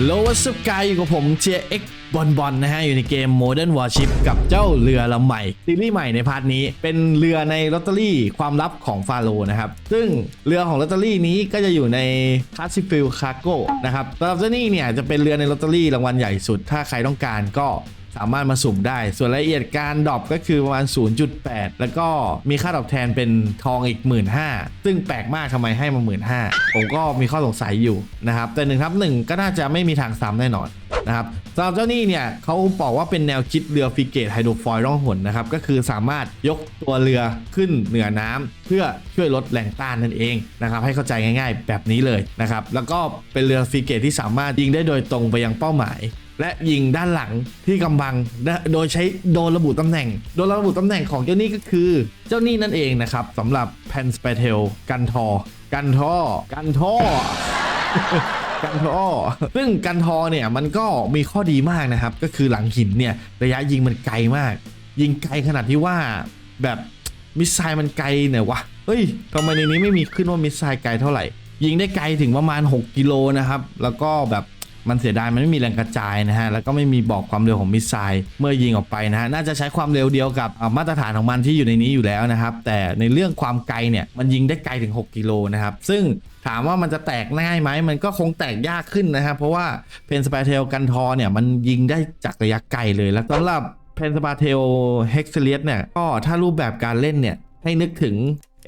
โลวัสกายอยู่กับผม JX บอลบอลนะฮะ อยู่ในเกม Modern Warship กับเจ้าเรือลำใหม่ซีรีส์ใหม่ในพาร์ทนี้ เป็นเรือในลอตเตอรี่ความลับของฟาโรนะครับ ซึ่งเรือของลอตเตอรี่นี้ก็จะอยู่ในคาสิฟิลคาโกนะครับสำหรับเจ้านี่เนี่ยจะเป็นเรือในลอตเตอรี่รางวัลใหญ่สุด ถ้าใครต้องการก็ สามารถมาสุ่มได้ ส่วนรายละเอียดการดรอปก็คือประมาณ 0.8 แล้วก็มีค่าตอบแทนเป็นทองอีก 1 5ื่นซึ่งแปลกมากทำไมให้มา 1 5ื่นผมก็มีข้อสงสัยอยู่นะครับ แต่1ทับ1ก็น่าจะไม่มีทางซ้ำแน่นอนนะครับสำหรับเจ้านี่เนี่ยเขาบอกว่าเป็นแนวคิดเรือฟริเกตไฮโดรฟอยล์ร่องหนนะครับ ก็คือสามารถยกตัวเรือขึ้นเหนือน้ำเพื่อช่วยลดแรงต้านนั่นเองนะครับ ให้เข้าใจง่ายๆ แบบนี้เลยนะครับ แล้วก็เป็นเรือฟริเกตที่สามารถยิงได้โดยตรงไปยังเป้าหมาย และยิงด้านหลังที่กำบัง โดยใช้โดนระบุตำแหน่ง โดนระบุตำแหน่งของเจ้านี่ก็คือ เจ้านี่นั่นเองนะครับสำหรับแพนสเปเทลกันทอ กันทอกันทอกันทอซึ่งกันทอเนี่ยมันก็มีข้อดีมากนะครับ ก็คือหลังหินเนี่ยระยะยิงมันไกลมาก ยิงไกลขนาดที่ว่าแบบมิสไซล์มันไกลเนี่ยวะ เฮ้ยทำไมในนี้ไม่มีขึ้นว่ามิสไซล์ไกลเท่าไหร่ ยิงได้ไกลถึงประมาณ 6 กิโลนะครับ แล้วก็แบบ มันเสียดายมันไม่มีแรงกระจายนะฮะแล้วก็ไม่มีบอกความเร็วของมิสไซล์เมื่อยิงออกไปนะฮะน่าจะใช้ความเร็วเดียวกับมาตรฐานของมันที่อยู่ในนี้อยู่แล้วนะครับแต่ในเรื่องความไกลเนี่ยมันยิงได้ไกลถึง 6 กิโลนะครับซึ่งถามว่ามันจะแตกง่ายไหมมันก็คงแตกยากขึ้นนะครับเพราะว่าเพนสปาเทลกันทอเนี่ยมันยิงได้จากระยะไกลเลย แล้วสำหรับเพนสปาเทลเฮกซ์เลียสเนี่ยก็ถ้ารูปแบบการเล่นเนี่ยให้นึกถึง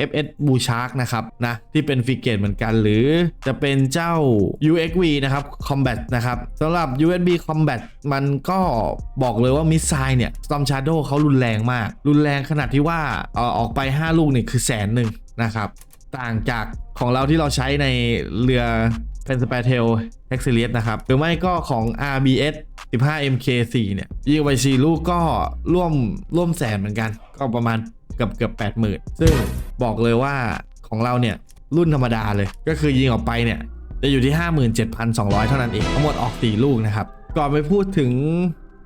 FS b u l Shark นะครับนะที่เป็นฟริเกตเหมือนกัน หรือจะเป็นเจ้า UXV นะครับ Combat นะครับสำหรับ USB Combat มันก็บอกเลยว่ามิสไซล์เนี่ย Storm Shadow เขารุนแรงมาก รุนแรงขนาดที่ว่าเออออกไป 5 ลูกเนี่ยคือแสนหนึ่งนะครับ ต่างจากของเราที่เราใช้ในเรือ p e n s p a t e l h e x i l i u s นะครับ หรือไม่ก็ของ RBS 15 MK4 เนี่ยยิงไป4ลูกก็ร่วมร่วมแสนเหมือนกัน ก็ประมาณเกือบเกือบ80,000ซึ่งบอกเลยว่าของเราเนี่ย รุ่นธรรมดาเลย ก็คือยิงออกไปเนี่ย จะอยู่ที่ 57,200 เท่านั้นเอง ทั้งหมดออก 4 ลูกนะครับ ก่อนไปพูดถึง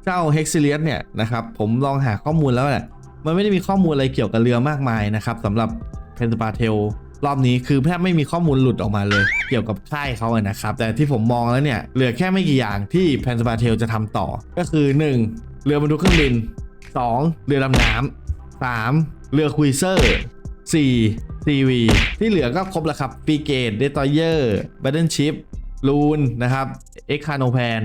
เจ้า h e x i l i u s เนี่ยนะครับ ผมลองหาข้อมูลแล้วแหละมันไม่ได้มีข้อมูลอะไรเกี่ยวกับเรือมากมายนะครับสำหรับเพนสปาเทล รอบนี้คือแทบไม่มีข้อมูลหลุดออกมาเลย เกี่ยวกับค่ายเขาอะนะครับ แต่ที่ผมมองแล้วเนี่ยเหลือแค่ไม่กี่อย่างที่เพนสปาเทลจะทำต่อ ก็คือ 1. เรือบรรทุกเครื่องบิน 2. เรือดำน้ำ 3. เรือคุยเซอร์ 4. ซีวีที่เหลือก็ครบแล้วครับปีเกตเดตอยเยอร์บัตเทิลชิพลูนนะครับเอ็กคาโนแพน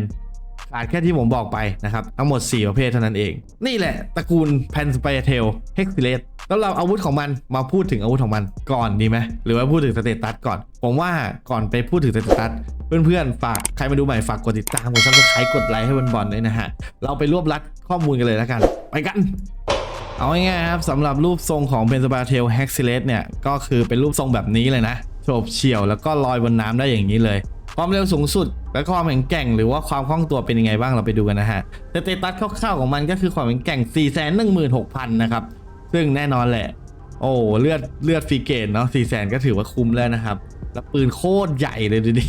ขาดแค่ที่ผมบอกไปนะครับ ทั้งหมด 4 ประเภทเท่านั้นเอง นี่แหละตระกูลแพนสไปเทลเฮกซิเลสแล้วเราอาวุธของมันมาพูดถึงอาวุธของมันก่อนดีไหมหรือว่าพูดถึงสเตตัสก่อน ผมว่าก่อนไปพูดถึงสเตตัสเพื่อนๆ ฝากใครมาดูใหม่ฝากกดติดตามกดซับสไครต์กดไลค์ให้บอลบอลด้วยนะฮะ เราไปรวบรัดข้อมูลกันเลยแล้วกัน ไปกันเอาง่ายๆครับสำหรับรูปทรงของเ e น z บาเทลแฮกซิเลสเนี่ยก็คือเป็นรูปทรงแบบนี้เลยนะโฉบเฉี่ยวแล้วก็ลอยบนน้ำได้อย่างนี้เลย ความเร็วสูงสุด และความแข็งแกร่งหรือว่าความคล่องตัวเป็นยังไงบ้างเราไปดูกันนะฮะสเตตัสคร่าวๆของมันก็คือความแข็งแกร่ง 4 1 6 0 0 0 นะครับ ซึ่งแน่นอนแหละ โอ้เลือดเลือดฟรีเกตเนาะ4 0 0 0 0ก็ถือว่าคุ้มแล้วนะครับ แล้วปืนโคตรใหญ่เลยดูดิ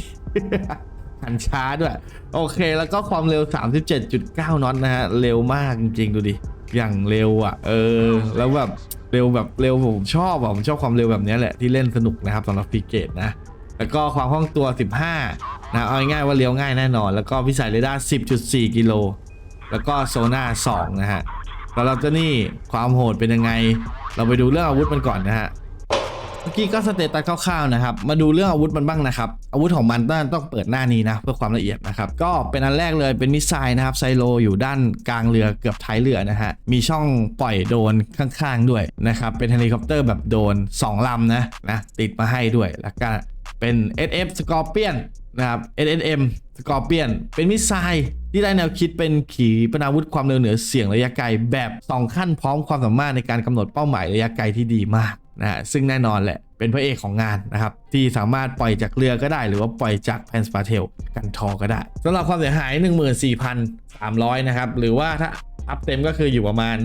หันช้าด้วย โอเค แล้วก็ความเร็ว 37.9น็อตนะฮะเร็วมากจริงๆดูดิอย่างเร็วอะ เออ แล้วแบบเร็วแบบเร็วผมชอบผมชอบความเร็วแบบนี้แหละที่เล่นสนุกนะครับสำหรับฟรีเกตนะ แล้วก็ความคล่องตัว 15 นะเอาง่ายๆว่าเลี้ยวง่ายแน่นอน แล้วก็พิสัยเรดาร์ 10.4 กิโล แล้วก็โซน่า 2 นะฮะแล้วเราจะนี่ความโหดเป็นยังไง เราไปดูเรื่องอาวุธมันก่อนนะฮะ เมื่อกี้ก็สเตตัสคร่าวๆนะครับ มาดูเรื่องอาวุธมันบ้างนะครับ อาวุธของมันต้องต้องเปิดหน้านี้นะเพื่อความละเอียดนะครับ ก็เป็นอันแรกเลยเป็นมิสไซล์นะครับไซโลอยู่ด้านกลางเรือเกือบท้ายเรือนะฮะ มีช่องปล่อยโดนข้างๆด้วยนะครับ เป็นเฮลิคอปเตอร์แบบโดน 2ลำนะนะติดมาให้ด้วย แล้วก็เป็น SF Scorpion นะครับ SSM Scorpion เป็นมิสไซล์ที่ได้แนวคิดเป็นขีปนาวุธความเร็วเหนือเสียงระยะไกลแบบ 2 ขั้นพร้อมความสามารถในการกำหนดเป้าหมายระยะไกลที่ดีมาก นะฮะซึ่งแน่นอนแหละเป็นพระเอกของงานนะครับ ที่สามารถปล่อยจากเรือก็ได้ หรือว่าปล่อยจากแพนสปาเทลกันทอก็ได้สำหรับความเสียหาย 14,300 นะครับ หรือว่าถ้า อัพเต็มก็คืออยู่ประมาณ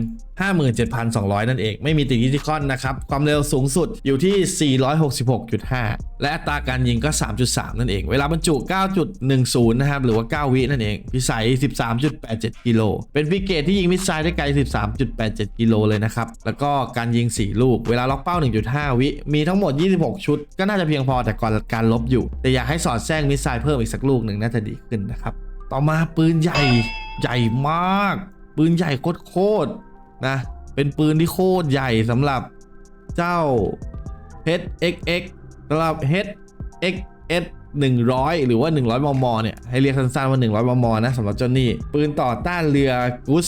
57,200 นั่นเอง ไม่มีติดดิจิคอนนะครับ ความเร็วสูงสุดอยู่ที่ 466.5 และอัตราการยิงก็ 3.3 นั่นเอง เวลาบรรจุ 9.10 นะครับ หรือว่า 9 วินั่นเองพิสัย 13.87 กิโล เป็นฟิกเกตที่ยิงมิสไซล์ได้ไกล 13.87 กิโลเลยนะครับ แล้วก็การยิง 4 ลูก เวลาล็อกเป้า 1.5 วิ มีทั้งหมด 26 ชุด ก็น่าจะเพียงพอแต่ก่อนการลบอยู่ แต่อยากให้สอดแทรกมิสไซล์เพิ่มอีกสักลูกหนึ่งน่าจะดีขึ้นนะครับ ต่อมาปืนใหญ่ใหญ่มาก ปืนใหญ่โคตรๆนะ เป็นปืนที่โคตรใหญ่สำหรับเจ้า HXX สำหรับ HXS 100 หรือว่า 100 มม เนี่ย ให้เรียกสั้นๆว่า 100 มม นะสำหรับเจ้านี่ ปืนต่อต้านเรือกุส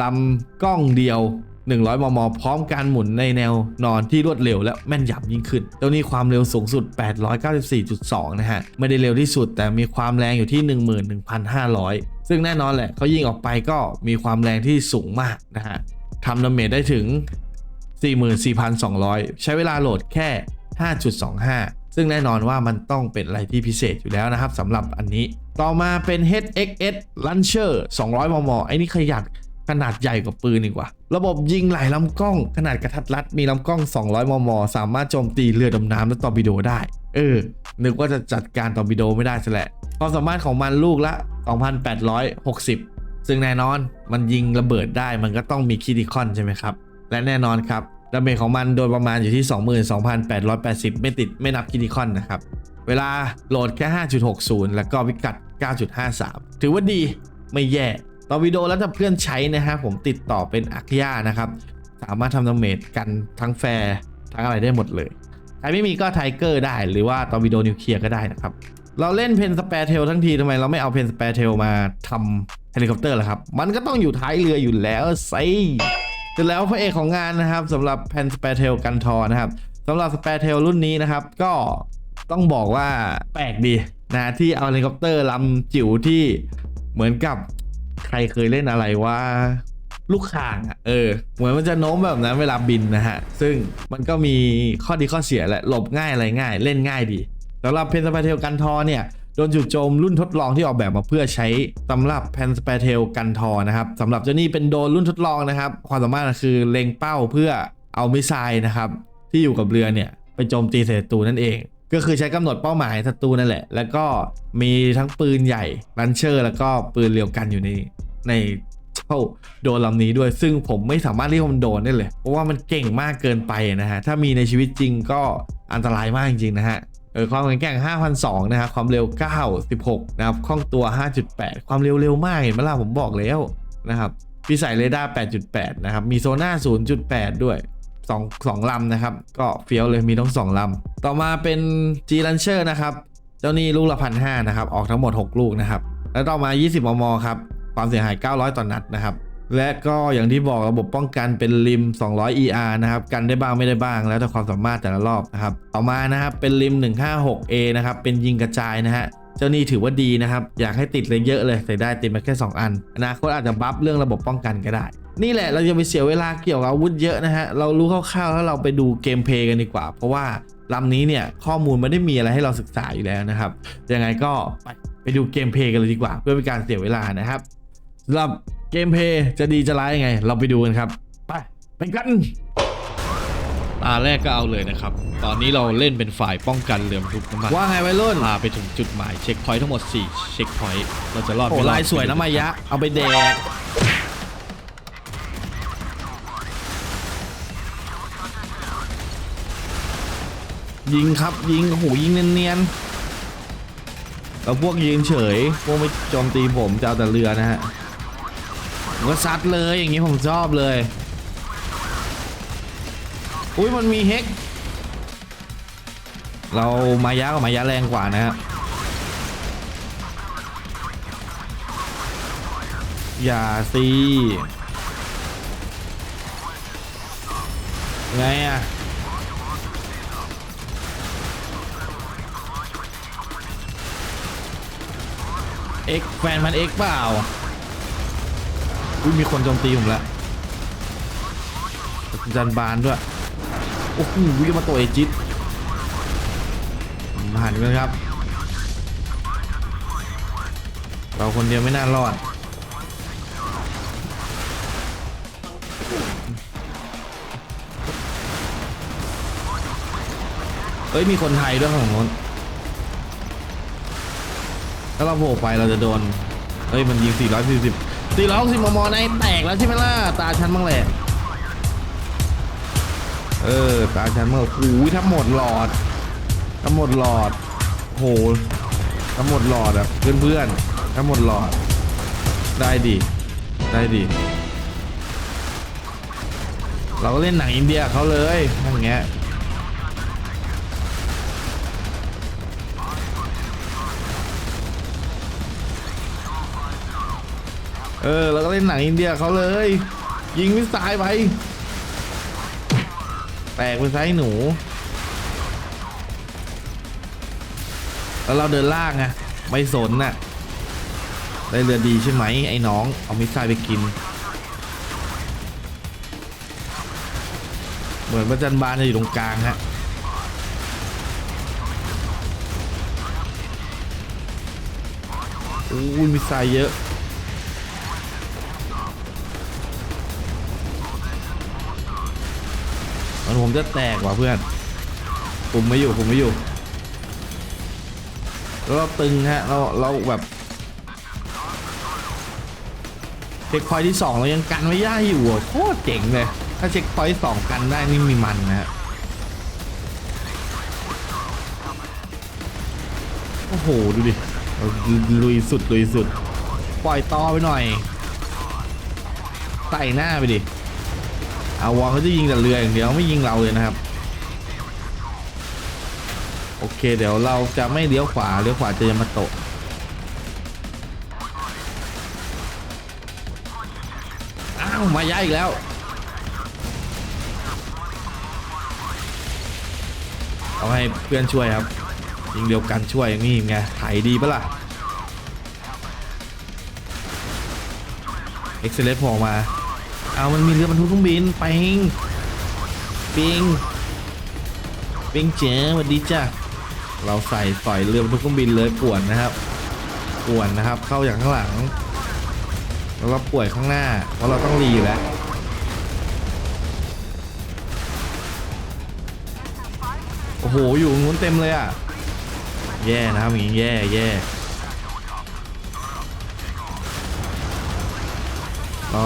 ลำกล้องเดียว 100 มม พร้อมการหมุนในแนวนอนที่รวดเร็วและแม่นยำยิ่งขึ้น เจ้านี้ความเร็วสูงสุด 894.2 นะฮะ ไม่ได้เร็วที่สุดแต่มีความแรงอยู่ที่ 11,500 ซึ่งแน่นอนแหละเขายิงออกไปก็มีความแรงที่สูงมากนะฮะทำดาเมจได้ถึง 44,200 ใช้เวลาโหลดแค่ 5.25 ซึ่งแน่นอนว่ามันต้องเป็นอะไรที่พิเศษอยู่แล้วนะครับสำหรับอันนี้ ต่อมาเป็น HXS Launcher 200 มม ไอ้นี่ขยัดขนาดใหญ่กว่าปืนดีกว่า ระบบยิงหลายลำกล้อง ขนาดกระทัดรัด มีลำกล้อง 200 มม สามารถโจมตีเรือดำน้ำและตอร์ปิโดได้ เออ นึกว่าจะจัดการตอร์ปิโดไม่ได้ซะแหละ ความสามารถของมันลูกละ 2,860 ซึ่งแน่นอนมันยิงระเบิดได้มันก็ต้องมีคิดิคอนใช่ไหมครับ และแน่นอนครับดาเมจของมันโดยประมาณอยู่ที่ 22,880 ไม่ติดไม่นับคิดิคอนนะครับ เวลาโหลดแค่ 5.60 แล้วก็พิกัด 9.53 ถือว่าดีไม่แย่ต่อวิดีโอแล้วถ้าเพื่อนใช้นะฮะผมติดต่อเป็นอาคิยานะครับ สามารถทำดาเมจกันทั้งแฟร์ทั้งอะไรได้หมดเลยใครไม่มีก็ไทเกอร์ได้หรือว่าตอร์ปิโดนิวเคลียร์ก็ได้นะครับ เราเล่นเพนสเปรเทลทั้งทีทำไมเราไม่เอาเพนสเปรเทลมาทำเฮลิคอปเตอร์ล่ะครับ มันก็ต้องอยู่ท้ายเรืออยู่แล้วไซเสร็จแล้วพระเอกของงานนะครับสำหรับเพนสเปรเทลกันทอนะครับสำหรับสเปรเทลรุ่นนี้นะครับ ก็ต้องบอกว่าแปลกดีนะที่เอาเฮลิคอปเตอร์ลำจิ๋วที่เหมือนกับใครเคยเล่นอะไรว่าลูกข่างอะเออเหมือนมันจะโน้มแบบนั้นเวลาบินนะฮะ ซึ่งมันก็มีข้อดีข้อเสียแหละหลบง่ายอะไรง่าย เล่นง่ายดี สำหรับเพนสเปเทลกันทอเนี่ยโดนจู่โจมรุ่นทดลองที่ออกแบบมาเพื่อใช้สำหรับเพนสเปเทลกันทอนะครับสำหรับเจ้านี่เป็นโดนรุ่นทดลองนะครับ ความสามารถคือเล็งเป้าเพื่อเอามิสไซล์นะครับ ที่อยู่กับเรือเนี่ยไปโจมตีศัตรูนั่นเอง ก็คือใช้กำหนดเป้าหมายศัตรูนั่นแหละ แล้วก็มีทั้งปืนใหญ่ลันเชอร์ แล้วก็ปืนเรียวกันอยู่ในในเจ้าโดนลำนี้ด้วย ซึ่งผมไม่สามารถเรียกว่ามันโดนได้เลย เพราะว่ามันเก่งมากเกินไปนะฮะถ้ามีในชีวิตจริงก็อันตรายมากจริงๆนะฮะ เออความแข็งแกร่ง5,002นะครับความเร็ว 9 16นะครับคล่องตัว 5.8 ความเร็วเร็วมากเห็นไหมล่ะผมบอกแล้วนะครับพิสัยเรดาร์ 8.8 นะครับ มีโซน่า 0.8 ด้วย2 2ลำนะครับ ก็เฟี้ยวเลยมีทั้ง 2ลำต่อมาเป็น G Launcher นะครับ เจ้านี่ลูกละพันห้านะครับ ออกทั้งหมด 6 ลูกนะครับ แล้วต่อมา 20 มม ครับ ความเสียหาย 900 ต่อนัดนะครับ และก็อย่างที่บอกระบบป้องกันเป็นริม 200 ER นะครับกันได้บ้างไม่ได้บ้าง แล้วแต่ความสามารถแต่ละรอบนะครับต่อมานะครับเป็นริม 156A นะครับเป็นยิงกระจายนะฮะเจ้านี่ถือว่าดีนะครับ อยากให้ติดเลยเยอะเลยแต่ได้ติดมาแค่ 2 อันอนาคตอาจจะบัฟเรื่องระบบป้องกันก็ได้ นี่แหละเราจะไปเสียเวลาเกี่ยวกับอาวุธเยอะนะฮะเรารู้คร่าวๆแล้วเราไปดูเกมเพลย์กันดีกว่า เพราะว่าลำนี้เนี่ยข้อมูลไม่ได้มีอะไรให้เราศึกษาอยู่แล้วนะครับยังไงก็ไปไปดูเกมเพลย์กันเลยดีกว่า เพื่อเป็นการเสียเวลานะครับสำหรับ เกมเพลย์จะดีจะร้ายยังไง เราไปดูกันครับ ไปไปกันตาแรกก็เอาเลยนะครับ ตอนนี้เราเล่นเป็นฝ่ายป้องกันเรือมทุกน้ำมันว่าไงวัยรุ่นพาไปถึงจุดหมายเช็คพอยต์ทั้งหมด 4 เช็คพอยต์เราจะรอดโอ้ลายสวยนะมายะ เอาไปแดกยิงครับยิงโอ้โหยิงเนียนๆแล้วพวกยืนเฉย พวกไม่โจมตีผมจะเอาแต่เรือนะฮะ ผมก็ซัดเลยอย่างนี้ผมชอบเลย อุ้ยมันมีเฮกเรามายะกับมายะแรงกว่านะฮะอย่าสิไงอะเอ็กแฟนมันเอ็กเปล่า อุ้ยมีคนโจมตีผมละจันบานด้วย โอ้โหวิ่งมาตัวเอจิตผ่านเลยครับ เราคนเดียวไม่น่ารอด เฮ้ย มีคนไทยด้วยของนู้นถ้าเราโผล่ไปเราจะโดน เฮ้ย มันยิง 440 460มมในแตกแล้วใช่ไหมล่ะ ตาฉันบ้างแหละ เออ ตาฉันเมื่อโอ้ยถ้าหมดหลอดถ้าหมดหลอด โหถ้าหมดหลอดอะเพื่อนๆถ้าหมดหลอด ได้ดิได้ดิเราก็เล่นหนังอินเดียเขาเลยอย่างเงี้ย เออเราก็เล่นหนังอินเดียเขาเลย ยิงมิสไซล์ไป แตกไปไซส์หนู แล้วเราเดินล่างไงไม่สนน่ะ ได้เรือดีใช่ไหมไอ้น้อง เอามิสไซล์ไปกิน เหมือนพระจันบานจะอยู่ตรงกลางฮะอู้ยมิสไซล์เยอะ มันผมจะแตกว่ะเพื่อนคุมไม่อยู่คุมไม่อยู่แล้วเราตึงฮะเราเราแบบเช็คพอยท์ที่สองเรายังกันไม่ได้อยู่อะโคตรเจ๋งเลย ถ้าเช็คพอยท์สองกันได้นี่มีมันนะฮะโอ้โห ดูดิลุยสุดลุยสุด ปล่อยต่อไปหน่อยใส่หน้าไปดิ อาวอเขาจะยิงแต่เรืออย่างเดียวไม่ยิงเราเลยนะครับ โอเค เดี๋ยวเราจะไม่เลี้ยวขวาเลี้ยวขวาจะยามาโตะอ้าวมาย้ายอีกแล้วเอาให้เพื่อนช่วยครับยิงเดียวกันช่วยนี่ไงไถดีปะล่ะเอ็กซ์เลสพอมา เอามันมีเรือบรรทุกเครื่องบินไปงปิงปิงเจ๋สวัสดีจ้ะเราใส่สอยเรือบรรทุกเครื่องบินเลยป่วนนะครับป่วนนะครับ เข้าอย่างข้างหลังแล้วก็ป่วยข้างหน้าเพราะเราต้องรีอยู่แล้วโอ้โหอยู่งนู้นเต็มเลยอะแย่นะครับอย่างงี้แย่แย่เรา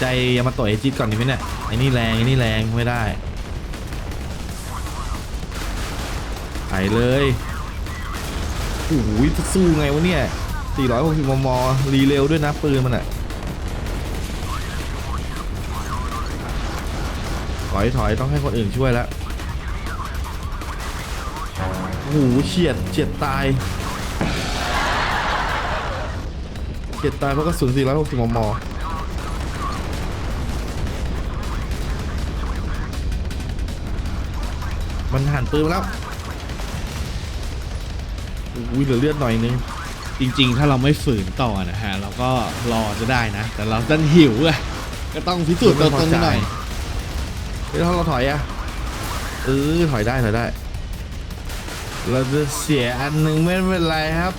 ใจยามาโตะเอจิตก่อนดีไหมเนี่ยไอ้นี่แรงไอ้นี่แรงไม่ได้ไปเลยโอ้โหจะสู้ไงวะเนี่ย 460 มม รีเร็วด้วยนะปืนมันอะถอยถอยต้องให้คนอื่นช่วยแล้วโอ้โหเฉียดเฉียดตายเฉียดตายเพราะกระสุน 460 มม มันหันปืนมาแล้วอุ้ยเหลือเลือดหน่อยนึง จริงๆ ถ้าเราไม่ฝืนต่อนะฮะ เราก็รอจะได้นะ แต่เราดันหิวอะก็ต้องพิสูจน์ตัวตนหน่อยเฮ้ยถ้าเราถอยอะเออถอยได้ถอยได้ เราจะเสียอันหนึ่งไม่เป็นไรครับ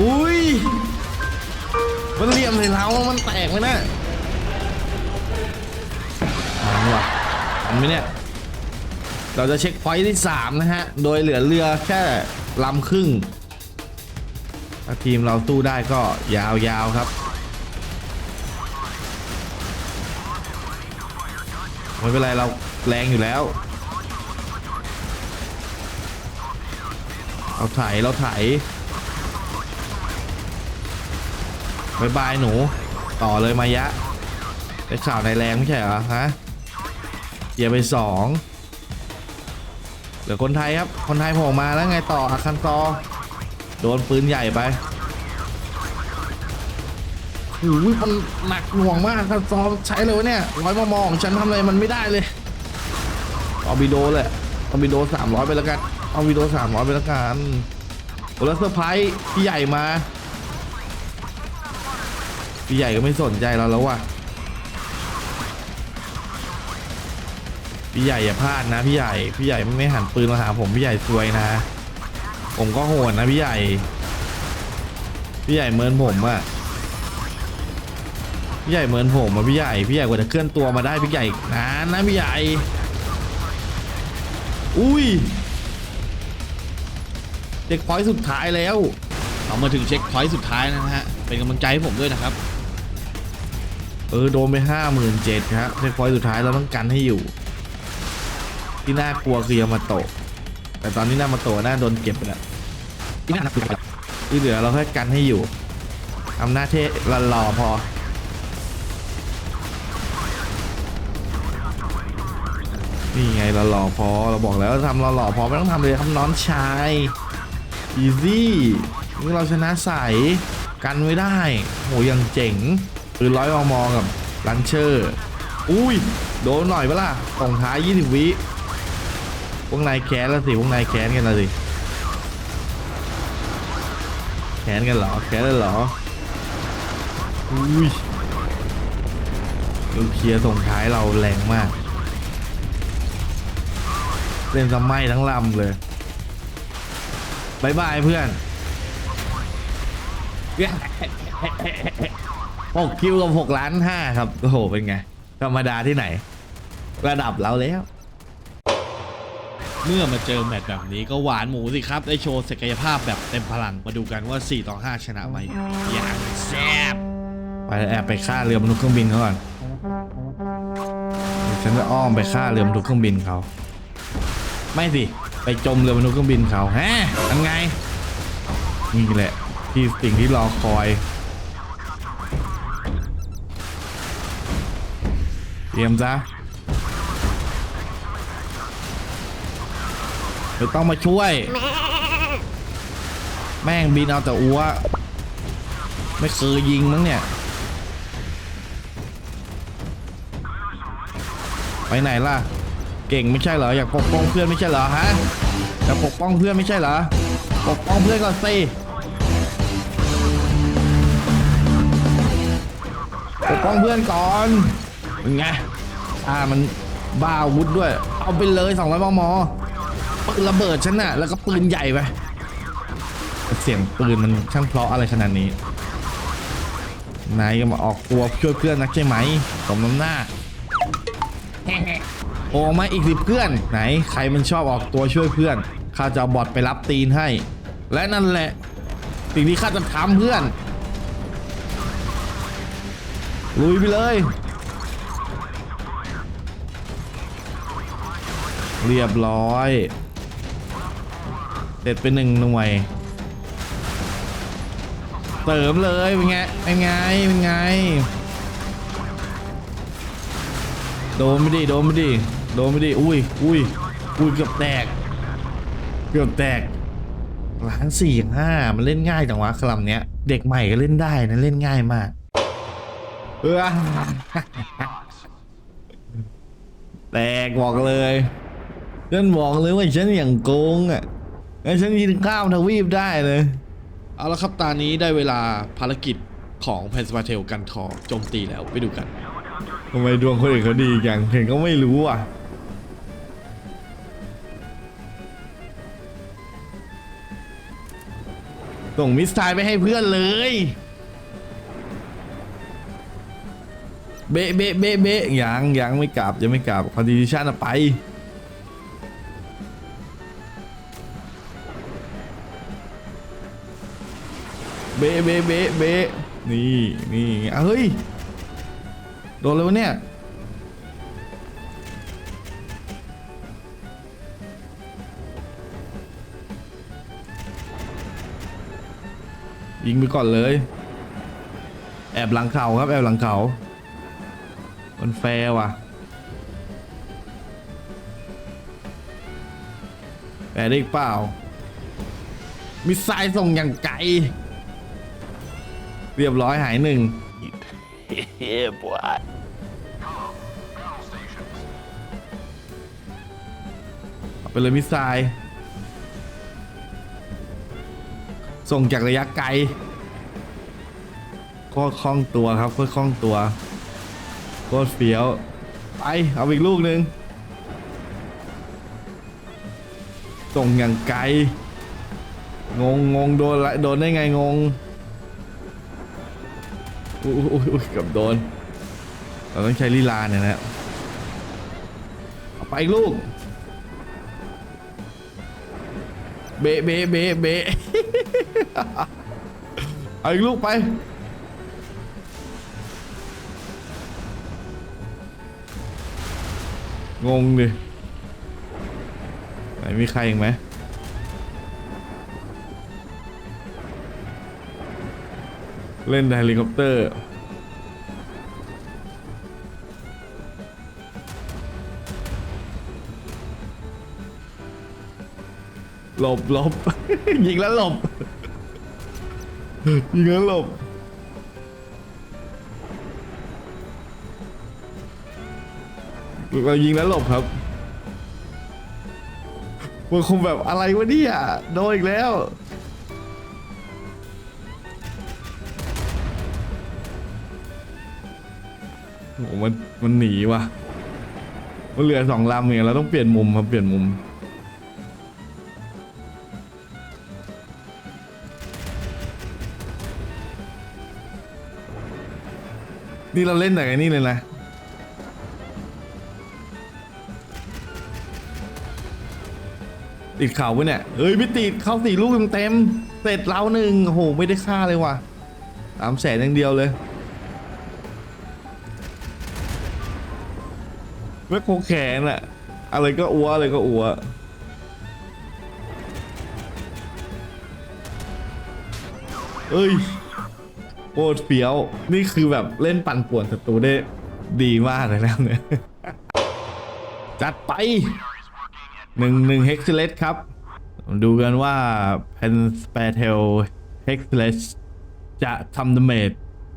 อุ้ยมันเหลี่ยมใส่เรามันแตกไหมนะมันว่ะ มันไหมเนี่ย เราจะเช็คพอยท์ที่ 3 นะฮะ โดยเหลือเรือแค่ลำครึ่ง ถ้าทีมเราสู้ได้ก็ยาวๆครับไม่เป็นไรเราแรงอยู่แล้ว เราไถเราไถบายบายหนู ต่อเลยมายะได้ข่าวในแรงไม่ใช่เหรอฮะ เกียไปสองเหลือคนไทยครับ คนไทยโผล่มาแล้วไงต่ออาคันซอโดนปืนใหญ่ไปโอ้ยมันหนักหน่วงมากอาคันซอใช้เลยวะเนี่ยร้อยมอมองฉันทำอะไรมันไม่ได้เลยเอาบิโดเลยเอาบิโดสามร้อยไปแล้วกันเอาบิโดสามร้อยไปแล้วกันโอ้แล้วเซอร์ไพรส์พี่ใหญ่มาพี่ใหญ่ก็ไม่สนใจเราแล้วว่ะ พี่ใหญ่อย่าพลาดนะพี่ใหญ่พี่ใหญ่ไม่หันปืนมาหาผมพี่ใหญ่ซวยนะ ผมก็โหดนะพี่ใหญ่ พี่ใหญ่เมินผมอะพี่ใหญ่เมินผมอะพี่ใหญ่พี่ใหญ่กว่าจะเคลื่อนตัวมาได้พี่ใหญ่นานนะพี่ใหญ่อุ้ยเด็กพอยต์สุดท้ายแล้วเรามาถึงเช็คพอยต์สุดท้ายนะฮะ เป็นกำลังใจให้ผมด้วยนะครับ เออ โดนไปห้าหมื่นเจ็ดครับเช็คพอยต์สุดท้ายเราต้องกันให้อยู่ ที่น่ากลัวคือยามาโตะแต่ตอนนี้นามาโตะน่าโดนเก็บไปแล้วที่น่าหนักคือที่เหลือเราแค่กันให้อยู่ทำหน้าที่รอพอนี่ไงเราหล่อพอเราบอกแล้วทำเราหล่อพอไม่ต้องทำเลยครับน้องชายอีซี่นี่เราชนะใสกันไว้ได้โหยังเจ๋งปืนร้อยมมกับลันเชอร์ อุ้ย โดนหน่อยปล่ะส่งท้าย 20 วิ พวกนายแค้นแล้วสิพวกนายแค้นกันแล้วสิแค้นกันเหรอแค้นเลยเหรออุ้ยลูกเคียส่งท้ายเราแรงมาก เล่นสมัยทั้งลำเลยบายบายเพื่อนหกคิวกับหกล้านห้าครับ โอ้โห เป็นไง ธรรมดาที่ไหน ระดับเราแล้ว เมื่อมาเจอแมตช์แบบนี้ก็หวานหมูสิครับ ได้โชว์ศักยภาพแบบเต็มพลังมาดูกันว่า 4 ต่อ 5 ชนะไหมอย่างแซ่บไปแอบไปฆ่าเรือมนุษย์เครื่องบินเขาก่อนเดี๋ยวฉันจะอ้อมไปฆ่าเรือมนุษย์เครื่องบินเขา ไม่สิ ไปจมเรือมนุษย์เครื่องบินเขาแฮะทำไง นี่แหละ ที่สิ่งที่รอคอยเตรียมซะ ไม่ต้องมาช่วย แม่งบินเอาแต่อัว ไม่เคยยิงมั้งเนี่ย ไปไหนล่ะ เก่งไม่ใช่เหรอ อยากปกป้องเพื่อนไม่ใช่เหรอฮะอยากปกป้องเพื่อนไม่ใช่เหรอ ปกป้องเพื่อนก่อนสิปกป้องเพื่อนก่อนเป็นไงอ่ามันบ้าวุธด้วย เอาไปเลย200มมปืน ระเบิดฉันน่ะ แล้วก็ปืนใหญ่ไปเสียงปืนมันช่างเพราะอะไรขนาดนี้ นายก็มาออกตัวช่วยเพื่อนนักใช่ไหมสมน้ำหน้าโอ้มาอีกสิเพื่อน ไหน ใครมันชอบออกตัวช่วยเพื่อนข้าจะเอาบอทไปรับตีนให้ และนั่นแหละ สิ่งที่ข้าจะทำเพื่อน ลุยไปเลย เรียบร้อย เด็ดไปหนึ่งหน่วย เติมเลย เป็นไง เป็นไง เป็นไง โดนไม่ดิโดนไม่ดิโดนไม่ดิอุ้ยอุ้ยอุ้ยเกือบแตก เกือบแตกล้านสี่อย่างห้ามันเล่นง่ายจังวะคลำเนี้ย เด็กใหม่ก็เล่นได้นะเล่นง่ายมาก เออแตกบอกเลยฉันบอกเลยว่าฉันอย่างโกงอะ งั้นฉันยินข้ามทวีปได้เลย เอาละครับตอนนี้ได้เวลาภารกิจของเพนสปาเทลกันทอโจมตีแล้วไปดูกันทำไมดวงคนอื่นเขาดีจังเห็นก็ไม่รู้อะส่งมิสไซล์ไปให้เพื่อนเลย เบะเบะเบะเบะยังยังไม่กลับยังไม่กลับคอนดิชันอะไป เบะเบะเบะเบะนี่นี่อะเฮ้ย โดนเลยวะเนี่ย ยิงไปก่อนเลย แอบหลังเขาครับ แอบหลังเขา มันแฟร์ว่ะแฟร์ได้เปล่า มิสไซล์ส่งอย่างไกล เรียบร้อยหายหนึ่ง Yeah, boy. เอาไปเลยมิสไซล์ส่งจากระยะไกล ก็คล่องตัวครับก็คล่องตัวโคตรเฟี้ยวไปเอาอีกลูกหนึ่งส่งอย่างไกล งงงงโดนละโดนได้ไงงง อุ้ยอุ้ยเกับโดน เราต้องใช้ลีลาเนี่ยนะเอาไปอีกลูก เบะเบะเบะเบะเอาอีกลูกไป งงดิ ไหนมีใครอีกไหม เล่นเฮลิคอปเตอร์หลบหลบ ยิงแล้วหลบ ยิงแล้วหลบ เรายิงแล้วหลบครับมันคงแบบอะไรวะเนี่ยโดนอีกแล้ว มันมันหนีว่ะมันเหลือสองลำเองเราต้องเปลี่ยนมุมครับเปลี่ยนมุมนี่เราเล่นแต่ไอ้นี่เลยนะติดเข่าปะเนี่ยเอ้ยไม่ติดเข้าสี่ลูกเต็มๆเสร็จเราหนึ่งโอ้โหไม่ได้ค่าเลยว่ะสามแสนอย่างเดียวเลย ไม่โคแขนอะอะไรก็อัวอะไรก็อัวเอ้ยโคตรเฟี้ยว นี่คือแบบเล่นปั่นป่วนศัตรูได้ดีมากเลยแล้วเนี่ยจัดไปหนึ่งหนึ่งเฮกซ์เลสครับ ดูกันว่าเพนสเปเทลเฮกซ์เลสจะทำดาเมจ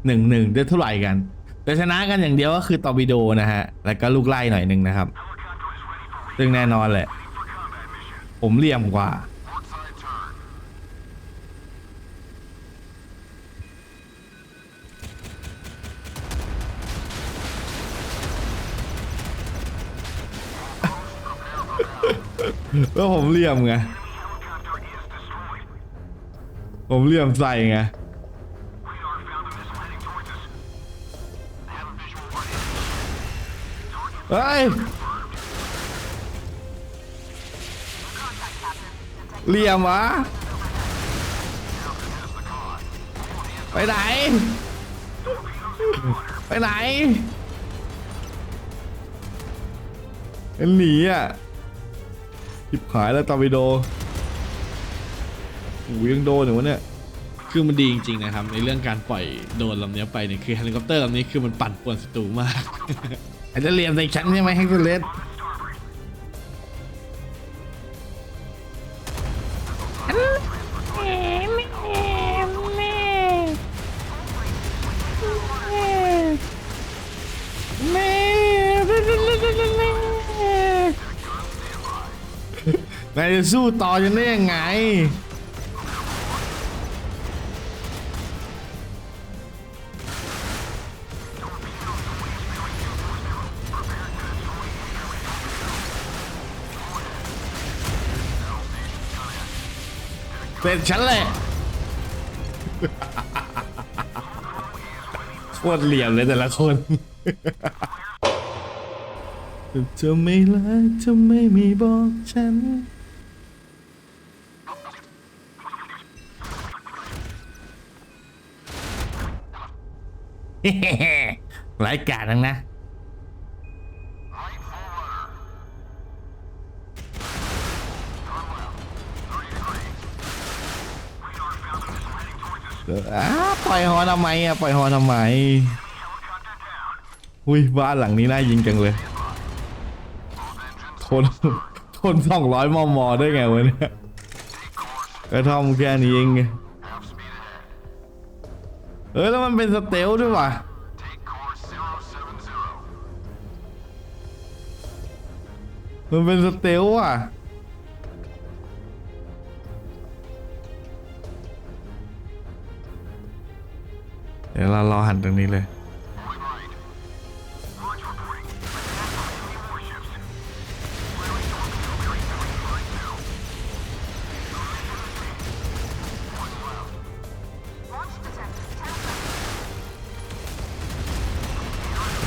หนึ่งหนึ่งได้เท่าไหร่กัน แต่ชนะกันอย่างเดียวก็คือตอร์บิโดนะฮะ แล้วก็ลูกไล่หน่อยหนึ่งนะครับ ซึ่งแน่นอนแหละ ผมเหลี่ยมกว่า แล้วผมเหลี่ยมไง ผมเหลี่ยมใส่ไง เฮ้ยเหลี่ยมวะไปไหน ไปไหนเป็นหนีอะทิบหายแล้วตอร์ปิโดโอ้ยยังโดนอยู่วะเนี่ยคือมันดีจริงๆนะครับในเรื่องการปล่อยโดนลำนี้ไปเนี่ยคือเฮลิคอปเตอร์ลำนี้คือมันปั่นป่วนศัตรูมาก อาจจะเหลี่ยมใส่ฉันใช่ไหมแฮกเกอร์เลสแม่นายจะสู้ต่อจะได้ยังไง เป็นฉันแหละโคตรเหลี่ยมเลยแต่ละคนจะไม่รักจะไม่มีบอกฉันรายการทั้งนะ อ้าปล่อยฮอทำไมอะปล่อยฮอทำไมอุ้ยบ้านหลังนี้น่ายิงจังเลยทนทนสองร้อยมอมอได้ไงวะเนี่ยกระท่อมแค่นี้เองไงเออแล้วมันเป็นสเตลด้วยว่ะมันเป็นสเตลว่ะ เดี๋ยวเรารอหันตรงนี้เลย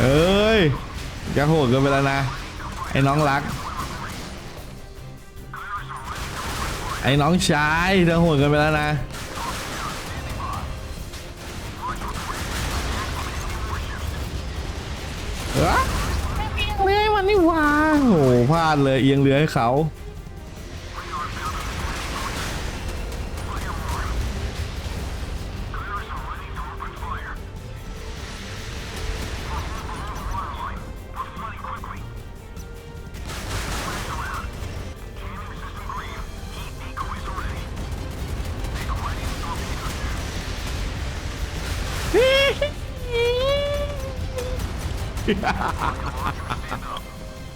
เอ้ยจะโหดกินไปแล้วนะ ไอ้น้องรัก ไอ้น้องชายเธอโหดกันไปแล้วนะาดเลยเอียงเรือให้เขา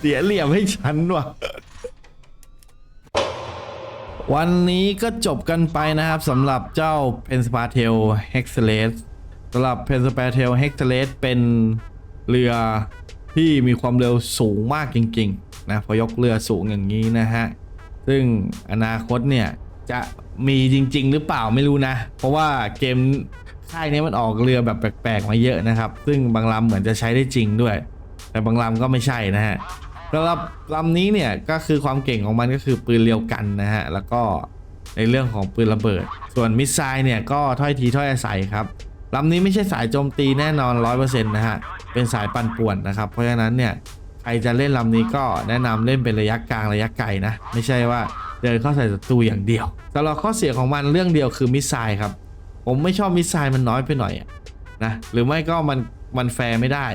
เสียเหลี่ยมให้ฉันว่ะ วันนี้ก็จบกันไปนะครับสำหรับเจ้า p e n s p a t e l h e x l e s สำหรับ p e n s p a t e l h e x l e s เป็นเรือที่มีความเร็วสูงมากจริงๆนะพอยกเรือสูงอย่างนี้นะฮะ ซึ่งอนาคตเนี่ย จะมีจริง ๆ หรือเปล่าไม่รู้นะ เพราะว่าเกมค่ายนี้มันออกเรือแบบแปลกๆมาเยอะนะครับ ซึ่งบางลำเหมือนจะใช้ได้จริงด้วย แต่บางลำก็ไม่ใช่นะฮะ สำหรับลำนี้เนี่ยก็คือความเก่งของมันก็คือปืนเรียวกันนะฮะแล้วก็ในเรื่องของปืนระเบิด ส่วนมิสไซล์เนี่ยก็ถ้อยทีถ้อยอาศัยครับลำนี้ไม่ใช่สายโจมตีแน่นอน 100%นะฮะเป็นสายปั่นป่วนนะครับ เพราะฉะนั้นเนี่ยใครจะเล่นลำนี้ก็แนะนำเล่นเป็นระยะกลางระยะไกลนะ ไม่ใช่ว่าเดินเข้าใส่ศัตรูอย่างเดียวสำหรับข้อเสียของมันเรื่องเดียวคือมิสไซล์ครับผมไม่ชอบมิสไซล์มันน้อยไปหน่อยนะหรือไม่ก็มันมันแฟร์ไม่ได้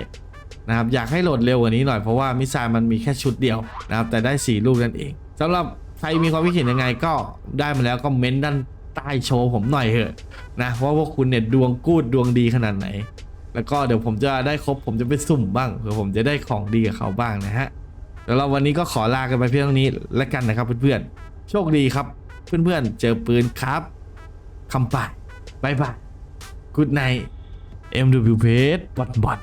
นะครับอยากให้โหลดเร็วกว่านี้หน่อยเพราะว่ามิสไซล์มันมีแค่ชุดเดียวนะครับแต่ได้4ลูกนั่นเองสำหรับใครมีความคิดเห็นยังไงก็ได้มาแล้วก็เม้นด้านใต้โชว์ผมหน่อยเถอะนะว่าพวกคุณเนี่ยดวงกูดดวงดีขนาดไหน แล้วก็เดี๋ยวผมจะได้ครบผมจะไปสุ่มบ้างเผื่อผมจะได้ของดีกับเขาบ้างนะฮะแล้วเราวันนี้ก็ขอลากันไปเพียงเท่านี้แล้วกันนะครับเพื่อนๆโชคดีครับ เพื่อนๆเจอปืนครับคำป่าบายบายกูดไน MW เพจบอดบอด